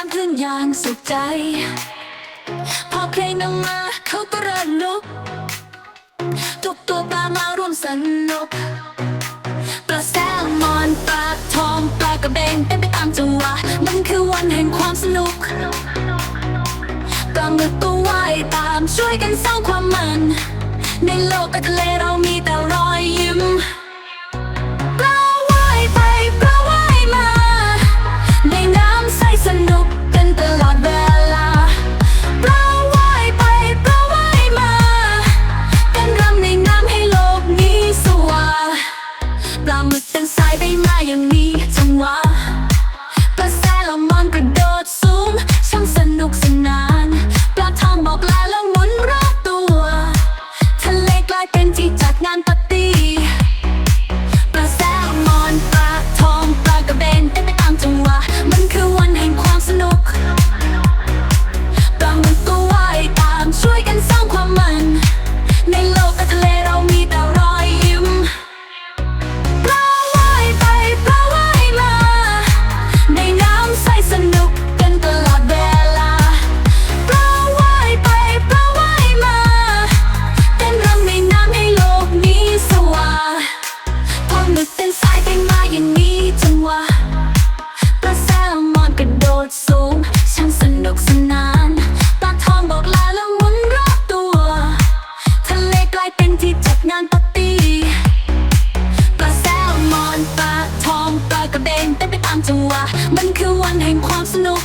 ามคลื่นอย่างสุขใจ พอเพลงดังมาเขาก็เริ่มลุกทุกตัวปลามาร่วมสนุกปลาแซลมอนปลาทองปลากระเบนเป็นไปตามจังหวะมันคือวันแห่งความสนุกปลาหมึกก็ว่ายตามช่วยกันสร้างความมัน ในโลกใตทะเลเรามีแต่ มืดเนสายไปมาอย่างนี้จังหวะภาษา จังหวะ มันคือวันแห่งความสนุก